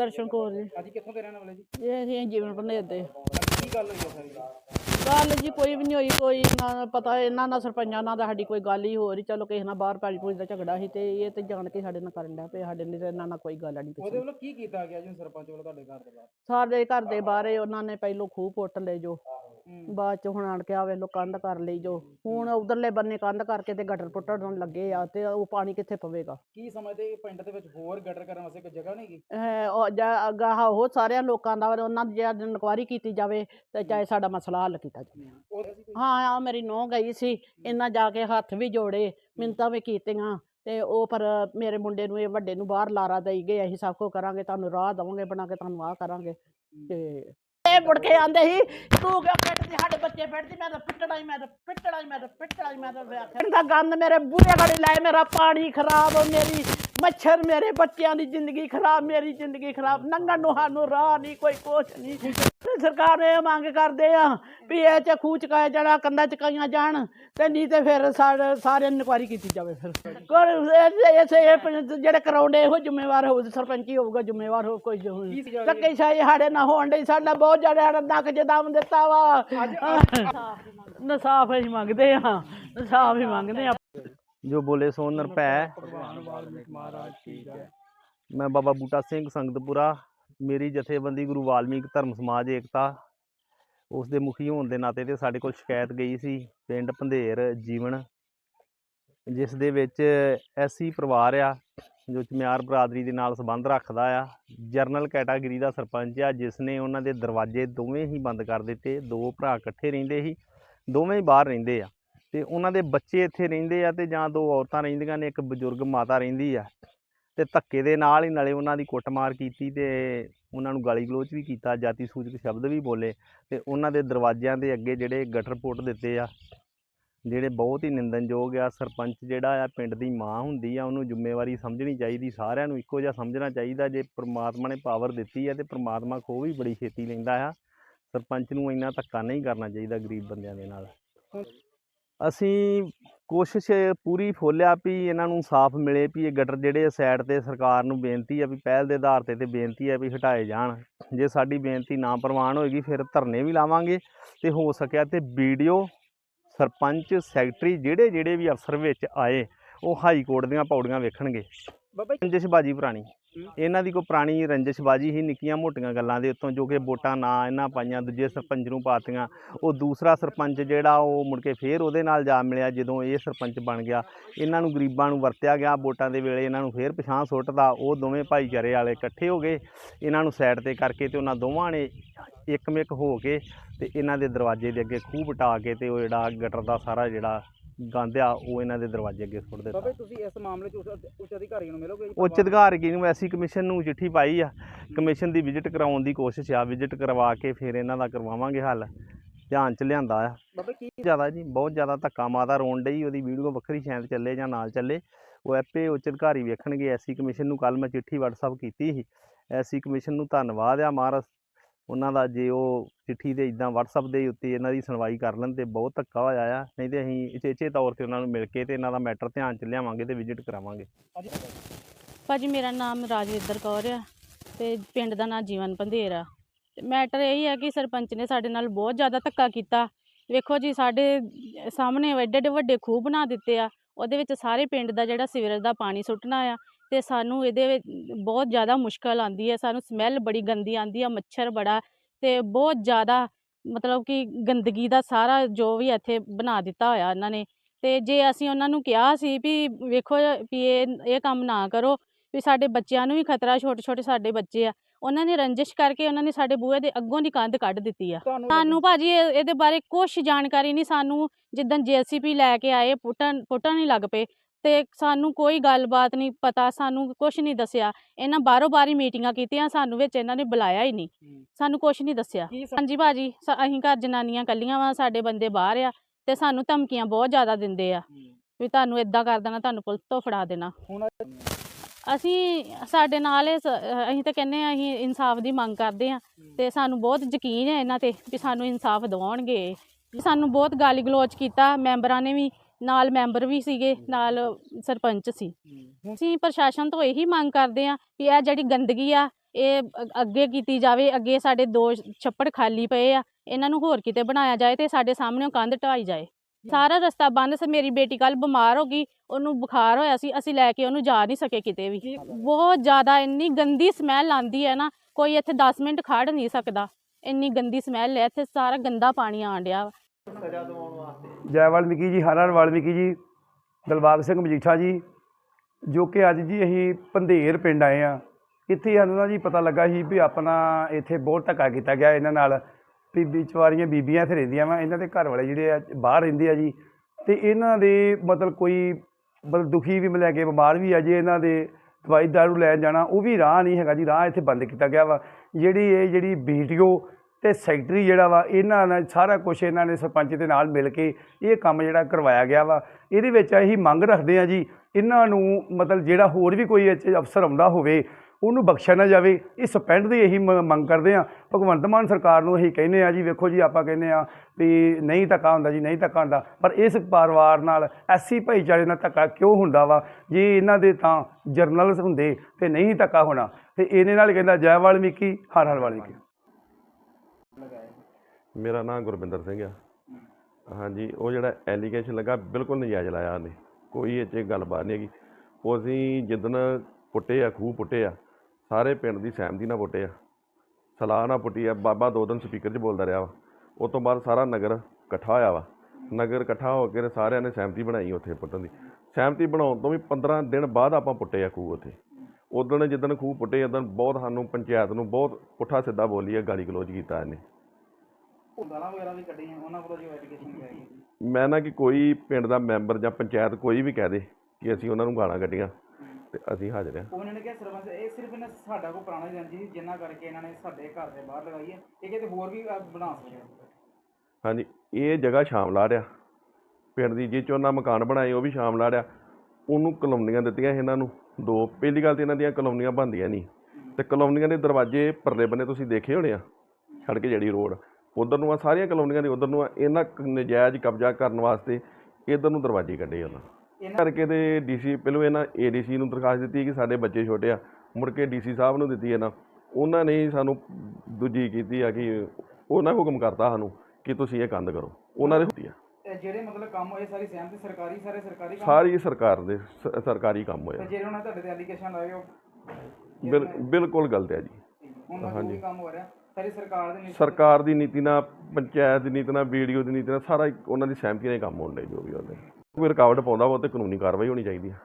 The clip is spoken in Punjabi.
ਦਰਸ਼ਨ ਕੌਰ ਜੀ। ਹਾਂਜੀ ਕਿੱਥੋਂ ਦੇ ਰਹਿਣ ਵਾਲੇ ਜੀ? ਇਹ ਅਸੀਂ ਜੀਵਨ ਬਣੇ ਦੇ। ਕੀ ਗੱਲ ਹੋਈ ਸਾਰੀ? ਗੱਲ ਜੀ ਕੋਈ ਵੀ ਨਹੀਂ ਹੋਈ ਕੋਈ ਨਾ ਪਤਾ ਇਹਨਾਂ ਨਾਲ ਸਰਪੰਚਾਂ ਨਾਲ ਤਾਂ ਸਾਡੀ ਕੋਈ ਗੱਲ ਹੀ ਹੋ। ਰਹੀ ਚਲੋ ਕਿਸੇ ਨਾਲ ਬਾਹਰ ਪੈਲੀ ਪੂਲੀ ਦਾ ਝਗੜਾ ਸੀ ਤੇ ਇਹ ਤੇ ਜਾਣ ਕੇ ਸਾਡੇ ਨਾਲ ਕਰਨ ਡਿਆ ਪਏ ਸਾਡੇ ਨਾਲ ਇਹਨਾਂ ਨਾਲ ਕੋਈ ਗੱਲ ਨਹੀਂ ਉਹਦੇ ਵੱਲੋਂ ਕੀ ਕੀਤਾ ਗਿਆ ਜੀ ਸਰਪੰਚ ਵੱਲੋਂ ਤੁਹਾਡੇ ਘਰ ਦੇ ਬਾਹਰ? ਸਾਡੇ ਘਰ ਦੇ ਬਾਹਰੇ ਉਹਨਾਂ ਨੇ ਪਹਿਲੋਂ ਖੂਹ ਪੁੱਟ ਲਏ ਜੋ। ਬਾਅਦ ਚ ਹੁਣ ਆਣ ਕੇ ਆਵੇ ਲੋ ਕੰਧ ਕਰ ਲਈ ਜੋ। ਹੁਣ ਉਧਰਲੇ ਬੰਨੇ ਕੰਧ ਕਰਕੇ ਤੇ ਗਟਰ ਪੁੱਟਣ ਲੱਗੇ ਆ ਤੇ ਉਹ ਪਾਣੀ ਕਿੱਥੇ ਪਵੇਗਾ? ਕੀ ਸਮਝਦੇ ਇਹ ਪਿੰਡ ਦੇ ਵਿੱਚ ਹੋਰ ਗਟਰ ਕਰਨ ਵਾਸਤੇ ਕੋਈ ਜਗ੍ਹਾ ਨਹੀਂ ਗੀ ਇਹ ਉਹ ਜਾ- ਗਾਹ ਉਹ ਸਾਰਿਆਂ ਲੋਕਾਂ ਦਾ ਉਹਨਾਂ ਦੀ ਜੇ ਇਨਕੁਆਰੀ ਕੀਤੀ ਜਾਵੇ ਤੇ ਚਾਹੇ ਸਾਡਾ ਮਸਲਾ ਹੱਲ ਕੀਤਾ ਜਾਵੇ। ਉਹ ਹਾਂ ਆ ਮੇਰੀ ਨੂੰਹ ਗਈ ਸੀ ਇਹਨਾਂ ਜਾ ਕੇ ਹੱਥ ਵੀ ਜੋੜੇ ਮਿੰਤਾਂ ਵੀ ਕੀਤੀਆਂ ਤੇ ਉਹ ਪਰ ਮੇਰੇ ਮੁੰਡੇ ਨੂੰ ਇਹ ਵੱਡੇ ਨੂੰ ਬਾਹਰ ਲਾਰਾ ਦੇਈ ਗਏ ਅਸੀਂ ਸਭ ਕੁਝ ਕਰਾਂਗੇ ਤੁਹਾਨੂੰ ਰਾਹ ਦਵਾਂਗੇ ਬਣਾ ਕੇ ਤੁਹਾਨੂੰ ਆਹ ਕਰਾਂਗੇ ਤੇ ਇਹ ਮੁੜ ਕੇ ਆਂਦੇ ਸੀ, ਤੂੰ ਕਿਉਂ ਪਿੱਟਦੀ ਸਾਡੇ ਬੱਚੇ ਪਿੱਟਦੀ ਮੈਂ ਤਾਂ ਪਿੱਟਣਾ ਹੀ, ਮੈਂ ਤਾਂ ਪਿੱਟਣਾ ਹੀ, ਮੈਂ ਤਾਂ ਪਿੱਟਣਾ ਹੀ, ਮੈਂ ਤਾਂ ਆਖਿਆ ਗੰਦ ਮੇਰੇ ਬੂਹੇ ਗੜੀ ਲਾਏ, ਮੇਰਾ ਪਾਣੀ ਖਰਾਬ ਮੇਰੀ ਮੱਛਰ ਮੇਰੇ ਬੱਚਿਆਂ ਦੀ ਜ਼ਿੰਦਗੀ ਖਰਾਬ ਮੇਰੀ ਜ਼ਿੰਦਗੀ ਖਰਾਬ। ਨੰਗਣ ਨੂੰ ਸਾਨੂੰ ਰਾਹ ਨਹੀਂ ਕੋਈ ਕੁਛ ਨਹੀਂ। ਤੇ ਸਰਕਾਰ ਨੇ ਇਹ ਮੰਗ ਕਰਦੇ ਆ ਵੀ ਇਹ ਚ ਖੂਹ ਚਕਾਇਆ ਜਾਣਾ ਕੰਧਾਂ ਚਕਾਈਆਂ ਜਾਣ ਤੇ ਨਹੀਂ ਤੇ ਫਿਰ ਸਾਰਿਆਂ ਨੂੰ ਇਨਕੁਆਰੀ ਕੀਤੀ ਜਾਵੇ ਫਿਰ। ਕੋਈ ਐਸੇ ਜਿਹੜੇ ਕਰਾਉਂਦੇ ਇਹੋ ਜ਼ਿੰਮੇਵਾਰ ਹੋਊ ਸਰਪੰਚੀ ਹੋਊਗਾ ਜ਼ਿੰਮੇਵਾਰ ਹੋ ਕੋਈ ਕੀ ਸੀਗਾ ਧੱਕੇ ਸ਼ਾਹੀ ਸਾਡੇ ਨਾਲ ਹੋਣ ਡਈ ਸਾਡਾ ਬਹੁਤ ਜ਼ਿਆਦਾ ਨੱਕ ਜਦਮ ਦਿੱਤਾ ਵਾ। ਨਸਾਫ ਅਸੀਂ ਮੰਗਦੇ ਆ ਨਸਾਫ ਹੀ ਮੰਗਦੇ ਆ। ਜੋ ਬੋਲੇ ਸੋ ਨਿਰਭੈ। ਭਗਵਾਨ ਵਾਲਮੀਕ ਮਹਾਰਾਜ ਕੀ ਜੈ। ਮੈਂ ਬਾਬਾ ਬੂਟਾ ਸਿੰਘ ਸੰਗਤਪੁਰਾ ਮੇਰੀ ਜਥੇਬੰਦੀ ਗੁਰੂ ਵਾਲਮੀਕ ਧਰਮ ਸਮਾਜ ਏਕਤਾ। ਉਸ ਦੇ ਮੁਖੀ ਹੋਣ ਦੇ ਨਾਤੇ ਤੇ ਸਾਡੇ ਕੋਲ ਸ਼ਿਕਾਇਤ ਗਈ ਸੀ ਪਿੰਡ ਪੰਧੇਰ ਜੀਵਨ ਜਿਸ ਦੇ ਵਿੱਚ ਐਸੀ ਪਰਿਵਾਰ ਆ ਜੋ ਚਮਿਆਰ ਬਰਾਦਰੀ ਦੇ ਨਾਲ ਸੰਬੰਧ ਰੱਖਦਾ ਆ। ਜਰਨਲ ਕੈਟਾਗਰੀ ਦਾ ਸਰਪੰਚ ਆ ਜਿਸ ਨੇ ਉਹਨਾਂ ਦੇ ਦਰਵਾਜ਼ੇ ਦੋਵੇਂ ਹੀ ਬੰਦ ਕਰ ਦਿੱਤੇ ਦੋ ਭਰਾ ਇਕੱਠੇ ਰਹਿੰਦੇ ਸੀ ਦੋਵੇਂ ਹੀ ਬਾਹਰ ਰਹਿੰਦੇ ਆ। ਤੇ ਉਹਨਾਂ ਦੇ ਬੱਚੇ ਇੱਥੇ ਰਹਿੰਦੇ ਆ ਤੇ ਜਾਂ ਦੋ ਔਰਤਾਂ ਰਹਿੰਦੀਆਂ ਨੇ, ਇੱਕ ਬਜ਼ੁਰਗ ਮਾਤਾ ਰਹਿੰਦੀ ਆ। ਤੇ ਧੱਕੇ ਦੇ ਨਾਲ ਹੀ ਨਾਲੇ ਉਹਨਾਂ ਦੀ ਕੁੱਟਮਾਰ ਕੀਤੀ ਤੇ ਉਹਨਾਂ ਨੂੰ ਗਾਲੀ ਗਲੋਚ ਵੀ ਕੀਤਾ, ਜਾਤੀ ਸੂਚਕ ਸ਼ਬਦ ਵੀ ਬੋਲੇ ਤੇ ਉਹਨਾਂ ਦੇ ਦਰਵਾਜ਼ਿਆਂ ਦੇ ਅੱਗੇ ਜਿਹੜੇ ਗਟਰ ਪੁੱਟ ਦਿੱਤੇ ਆ, ਜਿਹੜੇ ਬਹੁਤ ਹੀ ਨਿੰਦਨਯੋਗ ਆ। ਸਰਪੰਚ ਜਿਹੜਾ ਆ, ਪਿੰਡ ਦੀ ਮਾਂ ਹੁੰਦੀ ਆ, ਉਹਨੂੰ ਜ਼ਿੰਮੇਵਾਰੀ ਸਮਝਣੀ ਚਾਹੀਦੀ, ਸਾਰਿਆਂ ਨੂੰ ਇੱਕੋ ਜਿਹਾ ਸਮਝਣਾ ਚਾਹੀਦਾ। ਜੇ ਪ੍ਰਮਾਤਮਾ ਨੇ ਪਾਵਰ ਦਿੱਤੀ ਆ ਤੇ ਪ੍ਰਮਾਤਮਾ ਖੋ ਵੀ ਬੜੀ ਛੇਤੀ ਲੈਂਦਾ ਆ। ਸਰਪੰਚ ਨੂੰ ਇੰਨਾ ਧੱਕਾ ਨਹੀਂ ਕਰਨਾ ਚਾਹੀਦਾ ਗਰੀਬ ਬੰਦਿਆਂ ਦੇ ਨਾਲ। ਅਸੀਂ ਕੋਸ਼ਿਸ਼ ਪੂਰੀ ਫੋਲਿਆ ਵੀ ਇਹਨਾਂ ਨੂੰ ਸਾਫ਼ ਮਿਲੇ ਵੀ ਇਹ ਗਟਰ ਜਿਹੜੇ ਸਾਈਡ ਤੇ ਸਰਕਾਰ ਨੂੰ ਬੇਨਤੀ ਆ ਵੀ ਪਹਿਲ ਦੇ ਆਧਾਰ ਤੇ ਤੇ ਬੇਨਤੀ ਆ ਵੀ ਹਟਾਏ ਜਾਣ ਜੇ ਸਾਡੀ ਬੇਨਤੀ ਨਾ ਪ੍ਰਵਾਨ ਹੋਏਗੀ ਫਿਰ ਧਰਨੇ ਵੀ ਲਾਵਾਂਗੇ ਤੇ ਹੋ ਸਕਿਆ ਤੇ ਵੀਡੀਓ ਸਰਪੰਚ ਸੈਕਟਰੀ ਜਿਹੜੇ ਜਿਹੜੇ ਵੀ ਅਫਸਰ ਵਿੱਚ ਆਏ ਉਹ ਹਾਈ ਕੋਰਟ ਦੀਆਂ ਪੌੜੀਆਂ ਵੇਖਣਗੇ ਬਾਬਾ ਜੀ ਰੰਜਿਸ਼ਬਾਜੀ ਪੁਰਾਣੀ। ਇਹਨਾਂ ਦੀ ਕੋਈ ਪੁਰਾਣੀ ਰੰਜਿਸ਼ਬਾਜੀ ਹੀ ਨਿੱਕੀਆਂ ਮੋਟੀਆਂ ਗੱਲਾਂ ਦੇ ਉੱਤੋਂ ਜੋ ਕਿ ਵੋਟਾਂ ਨਾ ਇਹਨਾਂ ਪਾਈਆਂ, ਦੂਜੇ ਸਰਪੰਚ ਨੂੰ ਪਾਤੀਆਂ, ਉਹ ਦੂਸਰਾ ਸਰਪੰਚ ਜਿਹੜਾ ਉਹ ਮੁੜ ਕੇ ਫੇਰ ਉਹਦੇ ਨਾਲ ਜਾ ਮਿਲਿਆ ਜਦੋਂ ਇਹ ਸਰਪੰਚ ਬਣ ਗਿਆ। ਇਹਨਾਂ ਨੂੰ ਗਰੀਬਾਂ ਨੂੰ ਵਰਤਿਆ ਗਿਆ, ਵੋਟਾਂ ਦੇ ਵੇਲੇ ਇਹਨਾਂ ਨੂੰ ਫੇਰ ਪਛਾਣ ਸੁੱਟਦਾ ਉਹ ਦੋਵੇਂ ਭਾਈਚਾਰੇ ਵਾਲੇ ਇਕੱਠੇ ਹੋ ਗਏ। ਇਹਨਾਂ ਨੂੰ ਸਾਈਡ ਤੇ ਕਰਕੇ ਤੇ ਉਹਨਾਂ ਦੋਵਾਂ ਨੇ ਇੱਕਮਿਕ ਹੋ ਕੇ ਤੇ ਇਹਨਾਂ ਦੇ ਦਰਵਾਜ਼ੇ ਦੇ ਅੱਗੇ ਖੂਹ ਵਟਾ ਕੇ ਤੇ ਉਹ ਜਿਹੜਾ ਗਟਰ ਦਾ ਸਾਰਾ ਜਿਹੜਾ ਗੰਦ ਆ ਉਹ ਇਹਨਾਂ ਦੇ ਦਰਵਾਜ਼ੇ ਅੱਗੇ ਸੁੱਟ ਦਿੱਤਾ। ਬਾਬਾ ਤੁਸੀਂ ਇਸ ਮਾਮਲੇ 'ਚ ਉਸ ਅਧ- ਉੱਚ ਅਧਿਕਾਰੀਆਂ ਨੂੰ ਮਿਲੋਗੇ? ਜੀ? ਉੱਚ ਅਧਿਕਾਰੀ ਨੂੰ ਐਸੀ ਕਮਿਸ਼ਨ ਨੂੰ ਚਿੱਠੀ ਪਾਈ ਆ। ਕਮਿਸ਼ਨ ਦੀ ਵਿਜ਼ਿਟ ਕਰਾਉਣ ਦੀ ਕੋਸ਼ਿਸ਼ ਆ। ਵਿਜ਼ਿਟ ਕਰਵਾ ਕੇ ਫਿਰ ਇਹਨਾਂ ਦਾ ਕਰਵਾਵਾਂਗੇ ਹੱਲ। ਧਿਆਨ ਚ ਲਿਆਂਦਾ ਆ। ਬਾਬਾ ਕੀ ਜ਼ਿਆਦਾ ਜੀ ਬਹੁਤ ਜ਼ਿਆਦਾ ਧੱਕਾ ਮਾਤਾ ਰੋਣ ਡਈ ਉਹਦੀ ਵੀਡੀਓ ਵੱਖਰੀ ਸ਼ਾਇਦ ਚੱਲੇ ਜਾਂ ਨਾਲ ਚੱਲੇ। ਉਹ ਐਪੇ ਉੱਚ ਅਧਿਕਾਰੀ ਵੇਖਣਗੇ। ਐਸੀ ਕਮਿਸ਼ਨ ਨੂੰ ਕੱਲ ਮੈਂ ਚਿੱਠੀ WhatsApp ਕੀਤੀ ਸੀ। ਐਸੀ ਕਮਿਸ਼ਨ ਨੂੰ ਧੰਨਵਾਦ ਆ ਮਹਾਰਾਜ। ਉਹਨਾਂ ਦਾ ਜੇ ਉਹ ਚਿੱਠੀ ਦੇ ਇਦਾਂ WhatsApp ਦੇ ਉੱਤੇ ਇਹਨਾਂ ਦੀ ਸੁਣਵਾਈ ਕਰ ਲੈਣ ਤੇ ਬਹੁਤ ਧੱਕਾ ਹੋਇਆ ਆ, ਨਹੀਂ ਤੇ ਅਸੀਂ ਇਚੇਚੇ ਤੌਰ ਤੇ ਉਹਨਾਂ ਨੂੰ ਮਿਲ ਕੇ ਤੇ ਇਹਨਾਂ ਦਾ ਮੈਟਰ ਧਿਆਨ ਚ ਲਿਆਵਾਂਗੇ ਤੇ ਵਿਜ਼ਿਟ ਕਰਾਵਾਂਗੇ। ਭਾਜੀ, ਮੇਰਾ ਨਾਮ ਰਾਜਵਿੰਦਰ ਕੌਰ ਆ ਤੇ ਪਿੰਡ ਦਾ ਨਾਮ ਜੀਵਨ ਪੰਧੇਰ ਆ। ਮੈਟਰ ਇਹ ਹੈ ਕਿ ਸਰਪੰਚ ਨੇ ਸਾਡੇ ਨਾਲ ਬਹੁਤ ਜ਼ਿਆਦਾ ਧੱਕਾ ਕੀਤਾ। ਵੇਖੋ ਜੀ, ਸਾਡੇ ਸਾਹਮਣੇ ਐਡੇ ਐਡੇ ਵੱਡੇ ਖੂਹ ਬਣਾ ਦਿੱਤੇ ਆ, ਉਹਦੇ ਵਿੱਚ ਸਾਰੇ ਪਿੰਡ ਦਾ ਜਿਹੜਾ ਸੀਵਰੇਜ ਦਾ ਪਾਣੀ ਸੁੱਟਣਾ ਆ ਤੇ ਸਾਨੂੰ ਇਹਦੇ ਵਿੱਚ ਬਹੁਤ ਜ਼ਿਆਦਾ ਮੁਸ਼ਕਲ ਆਉਂਦੀ ਹੈ ਸਾਨੂੰ ਸਮੈਲ ਬੜੀ ਗੰਦੀ ਆਉਂਦੀ ਆ ਮੱਛਰ ਬੜਾ ਤੇ ਬਹੁਤ ਜ਼ਿਆਦਾ ਮਤਲਬ ਕਿ ਗੰਦਗੀ ਦਾ ਸਾਰਾ ਜੋ ਵੀ ਇੱਥੇ ਬਣਾ ਦਿੱਤਾ ਹੋਇਆ ਇਹਨਾਂ ਨੇ ਤੇ ਜੇ ਅਸੀਂ ਉਹਨਾਂ ਨੂੰ ਕਿਹਾ ਸੀ ਵੀ ਵੇਖੋ ਵੀ ਇਹ ਇਹ ਕੰਮ ਨਾ ਕਰੋ ਵੀ ਸਾਡੇ ਬੱਚਿਆਂ ਨੂੰ ਵੀ ਖਤਰਾ ਛੋਟੇ ਛੋਟੇ ਸਾਡੇ ਬੱਚੇ ਆ ਉਹਨਾਂ ਨੇ ਰੰਜਿਸ਼ ਕਰਕੇ ਉਹਨਾਂ ਨੇ ਸਾਡੇ ਬੂਹੇ ਦੇ ਅੱਗੋਂ ਦੀ ਕੰਧ ਕੱਢ ਦਿੱਤੀ ਆ। ਸਾਨੂੰ ਭਾਜੀ ਇਹ- ਇਹਦੇ ਬਾਰੇ ਕੁਝ ਜਾਣਕਾਰੀ ਨਹੀਂ ਸਾਨੂੰ ਜਿੱਦਾਂ ਜੀਸੀਪੀ ਲੈ ਕੇ ਆਏ ਪੁੱਟਣ ਪੁੱਟਣ ਨਹੀਂ ਲੱਗ ਪਏ ਤੇ ਸਾਨੂੰ ਕੋਈ ਗੱਲਬਾਤ ਨਹੀਂ ਪਤਾ ਸਾਨੂੰ ਕੁਝ ਨਹੀਂ ਦੱਸਿਆ। ਇਹਨਾਂ ਬਾਰੋ ਬਾਰੀ ਮੀਟਿੰਗਾਂ ਕੀਤੀਆਂ ਸਾਨੂੰ ਵਿੱਚ ਇਹਨਾਂ ਨੇ ਬੁਲਾਇਆ ਹੀ ਨਹੀਂ। ਸਾਨੂੰ ਕੁਝ ਨਹੀਂ ਦੱਸਿਆ। ਕੀ ਹਾਂਜੀ ਭਾਜੀ ਸ- ਅਸੀਂ ਘਰ ਜਨਾਨੀਆਂ ਕੱਲੀਆਂ ਵਾ ਸਾਡੇ ਬੰਦੇ ਬਾਹਰ ਆ ਤੇ ਸਾਨੂੰ ਧਮਕੀਆਂ ਬਹੁਤ ਜ਼ਿਆਦਾ ਦਿੰਦੇ ਆ। ਵੀ ਤੁਹਾਨੂੰ ਇਦਾਂ ਕਰ ਦੇਣਾ ਤੁਹਾਨੂੰ ਪੁਲਿਸ ਤੋਂ ਫੜਾ ਦੇਣਾ। ਹੁਣ ਅਸੀਂ ਸਾਡੇ ਨਾਲ ਇਹ ਸ- ਅਹ ਅਸੀਂ ਤਾਂ ਕਹਿੰਦੇ ਆ ਅਸੀਂ ਇਨਸਾਫ ਦੀ ਮੰਗ ਕਰਦੇ ਆ ਤੇ ਸਾਨੂੰ ਬਹੁਤ ਯਕੀਨ ਹੈ ਇਹਨਾਂ ਤੇ ਵੀ ਸਾਨੂੰ ਇਨਸਾਫ ਦਿਵਾਉਣਗੇ। ਸਾਨੂੰ ਬਹੁਤ ਗਾਲੀ ਗਲੋਚ ਕੀਤਾ ਮੈਂਬਰਾਂ ਨੇ ਵੀ ਨਾਲ ਮੈਂਬਰ ਵੀ ਸੀਗੇ ਨਾਲ ਸਰਪੰਚ ਸੀ। ਅਸੀਂ ਪ੍ਰਸ਼ਾਸਨ ਤੋਂ ਇਹੀ ਮੰਗ ਕਰਦੇ ਆ ਵੀ ਇਹ ਜਿਹੜੀ ਗੰਦਗੀ ਆ ਇਹ ਅੱਗੇ ਕੀਤੀ ਜਾਵੇ ਅੱਗੇ ਸਾਡੇ ਦੋ ਛੱਪੜ ਖਾਲੀ ਪਏ ਆ ਇਹਨਾਂ ਨੂੰ ਹੋਰ ਕਿਤੇ ਬਣਾਇਆ ਜਾਏ ਤੇ ਸਾਡੇ ਸਾਹਮਣੇ ਕੰਧ ਢਾਈ ਜਾਏ। ਸਾਰਾ ਰਸਤਾ ਬੰਦ ਸੀ ਮੇਰੀ ਬੇਟੀ ਕੱਲ ਬਿਮਾਰ ਹੋ ਗਈ ਉਹਨੂੰ ਬੁਖਾਰ ਹੋਇਆ ਸੀ ਅਸੀਂ ਲੈ ਕੇ ਉਹਨੂੰ ਜਾ ਨਹੀਂ ਸਕੇ ਕਿਤੇ ਵੀ। ਬਹੁਤ ਜ਼ਿਆਦਾ ਇੰਨੀ ਗੰਦੀ ਸਮੈਲ ਆਂਦੀ ਹੈ ਨਾ ਕੋਈ ਇੱਥੇ 10 ਮਿੰਟ ਖੜ ਨਹੀਂ ਸਕਦਾ। ਇੰਨੀ ਗੰਦੀ ਸਮੈਲ ਹੈ ਇੱਥੇ ਸਾਰਾ ਗੰਦਾ ਪਾਣੀ ਆਣ ਡਿਆ ਵਾ ਜੈ ਵਾਲਮੀਕੀ ਜੀ, ਹਰ ਵਾਲਮੀਕੀ ਜੀ, ਦਲਬਾਗ ਸਿੰਘ ਮਜੀਠਾ ਜੀ, ਜੋ ਕਿ ਅੱਜ ਜੀ ਅਸੀਂ ਪੰਧੇਰ ਪਿੰਡ ਆਏ ਆ ਇੱਥੇ ਸਾਨੂੰ ਨਾ ਜੀ ਪਤਾ ਲੱਗਾ ਸੀ ਵੀ ਆਪਣਾ ਇੱਥੇ ਬਹੁਤ ਧੱਕਾ ਕੀਤਾ ਗਿਆ ਇਹਨਾਂ ਨਾਲ, ਵੀ ਵਿੱਚ ਬੀਬੀਆਂ ਇੱਥੇ ਰਹਿੰਦੀਆਂ ਵਾ, ਇਹਨਾਂ ਦੇ ਘਰ ਵਾਲੇ ਜਿਹੜੇ ਆ, ਬਾਹਰ ਰਹਿੰਦੇ ਆ ਜੀ। ਤੇ ਇਹਨਾਂ ਦੇ ਮਤਲਬ ਕੋਈ ਮਤਲਬ ਦੁਖੀ ਵੀ ਲੈ ਕੇ ਬਿਮਾਰ ਵੀ ਆ ਜੀ, ਇਹਨਾਂ ਦੇ ਦਵਾਈ ਦਾਰੂ ਲੈਣ ਜਾਣਾ, ਉਹ ਵੀ ਰਾਹ ਨਹੀਂ ਹੈਗਾ ਜੀ, ਰਾਹ ਇੱਥੇ ਬੰਦ ਕੀਤਾ ਗਿਆ ਵਾ। ਜਿਹੜੀ ਇਹ ਜਿਹੜੀ ਵੀਡੀਓ ਤੇ ਸੈਕਟਰੀ ਜਿਹੜਾ ਵਾ, ਇਹਨਾਂ ਨੇ ਸਾਰਾ ਕੁਝ ਇਹਨਾਂ ਨੇ ਸਰਪੰਚ ਦੇ ਨਾਲ ਮਿਲ ਕੇ ਇਹ ਕੰਮ ਜਿਹੜਾ ਕਰਵਾਇਆ ਗਿਆ ਵਾ। ਇਹਦੇ ਵਿੱਚ ਅਸੀਂ ਮੰਗ ਰੱਖਦੇ ਆ ਜੀ, ਇਹਨਾਂ ਨੂੰ ਮਤਲਬ ਜਿਹੜਾ ਹੋਰ ਵੀ ਕੋਈ ਅਫਸਰ ਆਉਂਦਾ ਹੋਵੇ, ਉਹਨੂੰ ਬਖਸ਼ਿਆ ਨਾ ਜਾਵੇ। ਇਹ ਸਪੈਂਡ ਦੀ ਇਹੀ ਮੰਗ ਕਰਦੇ ਆ ਭਗਵੰਤ ਮਾਨ ਸਰਕਾਰ ਨੂੰ ਅਸੀਂ ਕਹਿੰਦੇ ਆ ਜੀ, ਵੇਖੋ ਜੀ, ਆਪਾਂ ਕਹਿੰਦੇ ਆ ਵੀ ਨਹੀਂ ਧੱਕਾ ਹੁੰਦਾ ਜੀ, ਨਹੀਂ ਧੱਕਾ ਹੁੰਦਾ। ਪਰ ਇਸ ਪਰਿਵਾਰ ਨਾਲ, ਐਸੀ ਭਾਈਚਾਰੇ ਨਾਲ ਧੱਕਾ ਕਿਉਂ ਹੁੰਦਾ ਵਾ? ਜੇ ਇਹਨਾਂ ਦੇ ਤਾਂ ਜਰਨਲਸ ਹੁੰਦੇ ਤੇ ਨਹੀਂ ਧੱਕਾ ਹੋਣਾ। ਤੇ ਇਹਦੇ ਨਾਲ ਕਹਿੰਦਾ ਜੈ ਵਾਲਮੀਕੀ, ਹਰ ਹਰ ਵਾਲਮੀਕੀ। ਮੇਰਾ ਨਾਮ ਗੁਰਵਿੰਦਰ ਸਿੰਘ ਆ। ਹਾਂਜੀ, ਉਹ ਜਿਹੜਾ ਐਲੀਗੇਸ਼ਨ ਲੱਗਾ, ਬਿਲਕੁਲ ਨਜਾਇਜ਼ ਲਾਇਆ ਉਹਨੇ। ਕੋਈ ਇਹ 'ਚ ਗੱਲਬਾਤ ਨਹੀਂ ਹੈਗੀ। ਉਹ ਅਸੀਂ ਜਿੱਦਣ ਪੁੱਟੇ ਆ, ਖੂਹ ਪੁੱਟੇ ਆ, ਸਾਰੇ ਪਿੰਡ ਦੀ ਸਹਿਮਤੀ ਨਾਲ ਪੁੱਟੇ ਆ। ਸਲਾਹ ਨਾਲ ਪੁੱਟੀ ਆ। ਬਾਬਾ ਦੋ ਦਿਨ ਸਪੀਕਰ 'ਚ ਬੋਲਦਾ ਰਿਹਾ ਵਾ। ਉਹ ਤੋਂ ਬਾਅਦ ਸਾਰਾ ਨਗਰ ਇਕੱਠਾ ਹੋਇਆ ਵਾ। ਨਗਰ ਇਕੱਠਾ ਹੋ ਕੇ ਸਾਰਿਆਂ ਨੇ ਸਹਿਮਤੀ ਬਣਾਈ ਉੱਥੇ ਪੁੱਟਣ ਦੀ। ਸਹਿਮਤੀ ਬਣਾਉਣ ਤੋਂ ਵੀ 15 ਦਿਨ ਬਾਅਦ ਆਪਾਂ ਪੁੱਟੇ ਆ ਖੂਹ ਉੱਥੇ। ਉਦੋਂ ਜਿੱਦਣ ਖੂਹ ਪੁੱਟੇ, ਉਦੋਂ ਬਹੁਤ ਸਾਨੂੰ ਪੰਚਾਇਤ ਨੂੰ ਬਹੁਤ ਪੁੱਠਾ ਸਿੱਧਾ ਬੋਲੀ ਆ ਗਾਲੀ ਗਲੋਚ ਕੀਤਾ ਇਹਨੇ। ਗਾਲਾਂ ਵਗੈਰਾ ਵੀ ਕੱਢੀਆਂ ਉਹਨਾਂ ਕੋਲੋਂ ਜੋ ਐਜੂਕੇਸ਼ਨ ਕਰਾਈ ਮੈਂ ਨਾ ਕਿ ਕੋਈ ਪਿੰਡ ਦਾ ਮੈਂਬਰ ਜਾਂ ਪੰਚਾਇਤ ਕੋਈ ਵੀ ਕਹਿ ਦੇ ਕਿ ਅਸੀਂ ਉਹਨਾਂ ਨੂੰ ਗਾਲਾਂ ਕੱਢੀਆਂ ਤੇ ਅਸੀਂ ਹਾਜ਼ਰ ਹਾਂ। ਉਹਨਾਂ ਨੇ ਕਿਹਾ ਸਰਪੰਚ ਇਹ ਸਿਰਫ ਇਹਨਾਂ ਸਾਡਾ ਕੋ ਪੁਰਾਣਾ ਰੰਜੀ ਸੀ ਜਿੰਨਾ ਕਰਕੇ ਇਹਨਾਂ ਨੇ ਸਾਡੇ ਘਰ ਦੇ ਬਾਹਰ ਲਗਾਈ ਹੈ। ਇਹ ਕਿਤੇ ਹੋਰ ਵੀ ਬਣਾ ਸਕਦੇ ਆ। ਹਾਂਜੀ ਇਹ ਜਗ੍ਹਾ ਸ਼ਾਮਲਾ ਰਿਆ ਪਿੰਡ ਦੀ ਜੇ ਚੋਨਾ ਮਕਾਨ ਬਣਾਏ ਉਹ ਵੀ ਸ਼ਾਮਲਾ ਰਿਆ ਉਹਨੂੰ ਕਲੋਨੀਆਂ ਦਿੱਤੀਆਂ ਇਹਨਾਂ ਨੂੰ। ਦੋ ਪਹਿਲੀ ਗੱਲ ਤੇ ਇਹਨਾਂ ਦੀਆਂ ਕਲੋਨੀਆਂ ਬਣਦੀਆਂ ਨਹੀਂ। ਤੇ ਕਲੋਨੀਆਂ ਦੇ ਦਰਵਾਜ਼ੇ ਪਰਲੇ ਬੰਨੇ ਤੁਸੀਂ ਦੇਖੇ ਹੋਣੇ ਆ ਸੜਕ ਜਿਹੜੀ ਰੋਡ। ਉਧਰ ਨੂੰ ਆ ਸਾਰੀਆਂ ਕਲੋਨੀਆਂ ਦੇ ਉਧਰ ਨੂੰ ਆ ਇਹਨਾਂ ਕ- ਨਜਾਇਜ਼ ਕਬਜ਼ਾ ਕਰਨ ਵਾਸਤੇ ਇਧਰ ਨੂੰ ਦਰਵਾਜ਼ੇ ਕੱਢੇ ਉਹਨਾਂ ਇਹਨਾਂ ਕਰਕੇ ਤੇ ਡੀਸੀ ਪਹਿਲੋਂ ਇਹਨਾਂ ਏਡੀਸੀ ਨੂੰ ਦਰਖਾਸਤ ਦਿੱਤੀ ਕਿ ਸਾਡੇ ਬੱਚੇ ਛੋਟੇ ਆ ਮੁੜ ਕੇ ਡੀਸੀ ਸਾਹਿਬ ਨੂੰ ਦਿੱਤੀ ਇਹਨਾਂ। ਉਹਨਾਂ ਨੇ ਹੀ ਸਾਨੂੰ ਦੂਜੀ ਕੀਤੀ ਆ ਕਿ ਉਹਨਾਂ ਹੁਕਮ ਕਰਤਾ ਸਾਨੂੰ ਕਿ ਤੁਸੀਂ ਇਹ ਕੰਧ ਕਰੋ। ਉਹਨਾਂ ਦੇ ਹੁੰਦੀ ਆ। ਇਹ ਜਿਹੜੇ ਮਤਲਬ ਕੰਮ ਹੋਏ ਸਾਰੀ ਸਹਿਮਤੀ ਸਰਕਾਰੀ ਸਾਰੇ ਸਰਕਾਰੀ ਕੰਮ? ਸਾਰੀ ਸਰਕਾਰ ਦੇ ਸ- ਸਰਕਾਰੀ ਕੰਮ ਤੇ ਹੋਇਆ ਜਿਹੜੇ ਉਹਨਾਂ ਤੁਹਾਡੇ ਤੇ ਐਲੀਗੇਸ਼ਨ ਲਾਏ ਉਹ? ਬਿਲ ਬਿਲਕੁਲ ਗਲਤ ਹੈ ਜੀ। ਦਾ ਕੋਈ ਕੰਮ ਹੋ ਰਿਹਾ? ਸਾਰੀ ਸਰਕਾਰ ਦੇ ਨੀਤੀ ਸਰਕਾਰ ਦੀ ਨੀਤੀ ਨਾਲ, ਪੰਚਾਇਤ ਦੀ ਨੀਤੀ ਨਾਲ ਵੀਡੀਓ ਦੀ ਨੀਤੀ ਨਾਲ ਸਾਰਾ ਇੱਕ ਉਹਨਾਂ ਦੀ ਸਹਿਮਤੀ ਨਾਲ ਹੀ ਕੰਮ ਹੋਣ ਲਈ ਜੋ ਵੀ ਉਹਦੇ। ਕੋਈ ਰੁਕਾਵਟ ਪਾਉਂਦਾ ਵਾ, ਉਹ ਤੇ ਕਾਨੂੰਨੀ ਕਾਰਵਾਈ ਹੋਣੀ ਚਾਹੀਦੀ ਹੈ